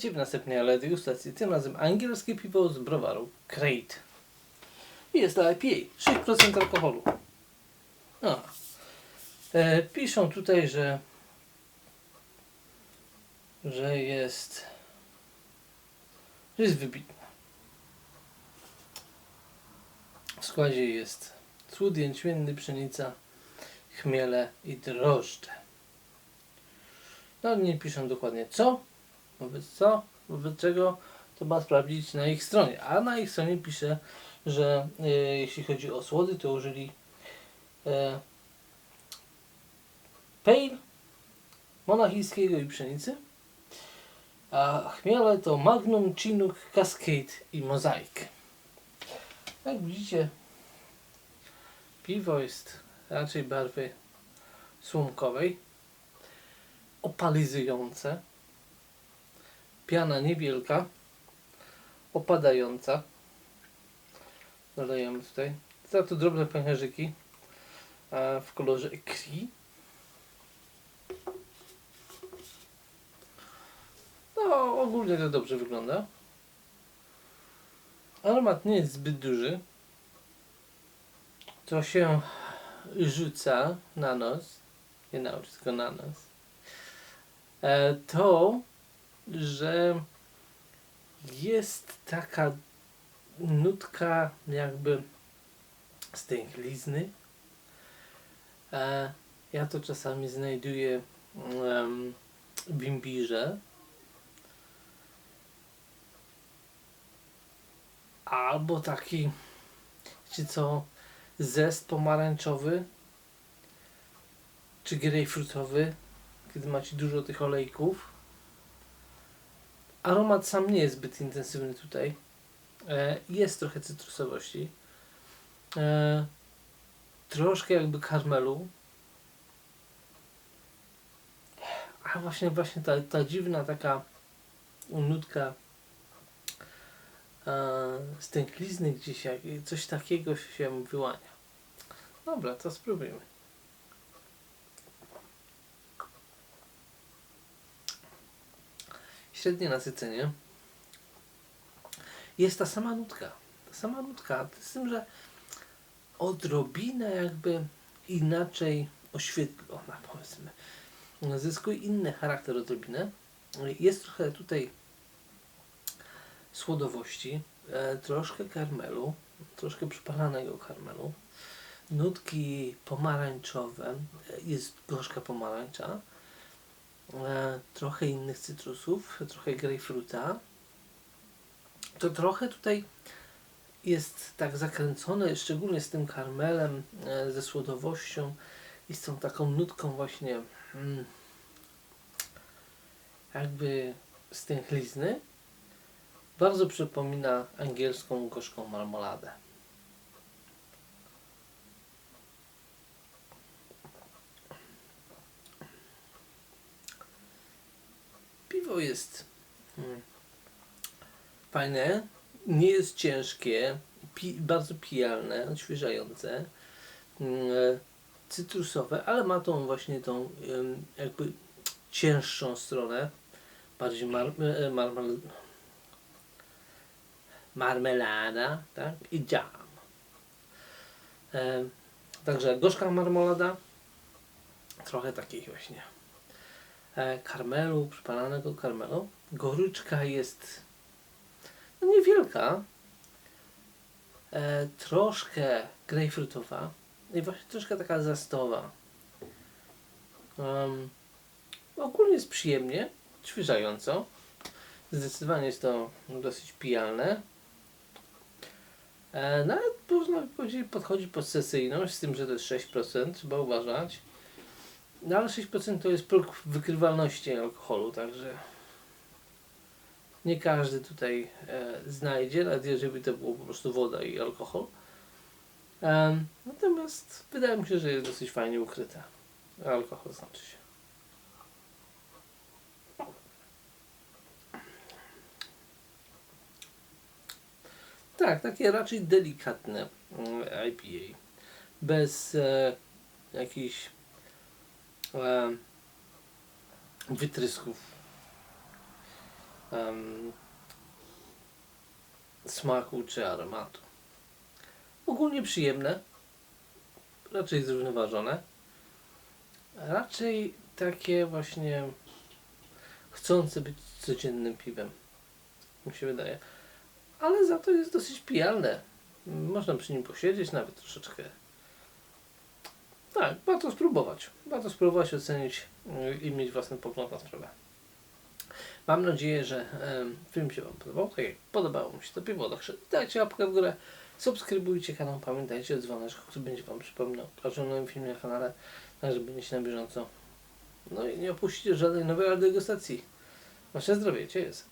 Witajcie w następnej degustacji, tym razem angielskie piwo z browaru Crate. Jest to IPA, 6% alkoholu. A. E, piszą tutaj, że że jest że jest wybitne. W składzie jest cłód jęczmienny, pszenica, chmiele i drożdże. No ale nie piszą dokładnie co, wobec co, wobec czego to ma sprawdzić na ich stronie. A na ich stronie pisze, że e, jeśli chodzi o słody, to użyli e, pale, monachijskiego i pszenicy, a chmiele to Magnum, Chinook, Cascade i Mozaik. Jak widzicie, piwo jest raczej barwy słomkowej, opalizujące, piana niewielka, opadająca. Dolejemy tutaj. Za to drobne pęcherzyki e, w kolorze kri. No, ogólnie to dobrze wygląda. Aromat nie jest zbyt duży. To się rzuca na nos. Nie na oczy, tylko na nos. E, to, że jest taka nutka jakby stęchlizny. E, ja to czasami znajduję um, w imbirze. Albo taki, wiecie co, zest pomarańczowy czy grejpfrutowy, kiedy macie dużo tych olejków. Aromat sam nie jest zbyt intensywny tutaj. E, jest trochę cytrusowości. E, troszkę jakby karmelu. A właśnie, właśnie ta, ta dziwna taka nutka e, stęklizny gdzieś, jak, coś takiego się wyłania. Dobra, to spróbujmy. Średnie nasycenie. Jest ta sama nutka. Ta sama nutka. Z tym, że odrobinę jakby inaczej oświetlona, powiedzmy. Zyskuje inny charakter odrobinę. Jest trochę tutaj słodowości, e, troszkę karmelu, troszkę przypalanego karmelu, nutki pomarańczowe, e, jest gorzka pomarańcza, trochę innych cytrusów, trochę grejpfruta. To trochę tutaj jest tak zakręcone, szczególnie z tym karmelem, e, ze słodowością i z tą taką nutką właśnie mm, jakby stęchlizny. Bardzo przypomina angielską gorzką marmoladę. Piwo jest mm, fajne, nie jest ciężkie, pi bardzo pijalne, odświeżające, mm, cytrusowe, ale ma tą właśnie tą jakby cięższą stronę, bardziej mar e, marmel marmelada tak? i jam. E, także gorzka marmolada, trochę takiej właśnie e, karmelu, przypalanego karmelu. Goryczka jest no niewielka, e, troszkę grejpfrutowa i właśnie troszkę taka zastowa. Um, ogólnie jest przyjemnie, odświeżająco. Zdecydowanie jest to dosyć pijalne. E, nawet można powiedzieć, podchodzi pod sesyjność, z tym, że to jest 6%, trzeba uważać. No ale 6% to jest próg wykrywalności alkoholu, także nie każdy tutaj e, znajdzie, nawet jeżeli to było po prostu woda i alkohol. E, natomiast wydaje mi się, że jest dosyć fajnie ukryta. Alkohol znaczy się. Tak, takie raczej delikatne mm, IPA. Bez e, jakichś wytrysków. smaku czy aromatu. Ogólnie przyjemne, raczej zrównoważone, raczej takie właśnie chcące być codziennym piwem, mi się wydaje. Ale za to jest dosyć pijalne. Można przy nim posiedzieć nawet troszeczkę. Tak, warto spróbować. Warto spróbować, ocenić yy, i mieć własny pogląd na sprawę. Mam nadzieję, że film się Wam podobał. Tak jak podobało mi się to piwo, także dajcie łapkę w górę, subskrybujcie kanał, pamiętajcie o dzwoneczku, który będzie Wam przypominał o nowym filmie na kanale, tak żeby będziecie na bieżąco. No i nie opuścicie żadnej nowej degustacji. Wasze zdrowie, jest.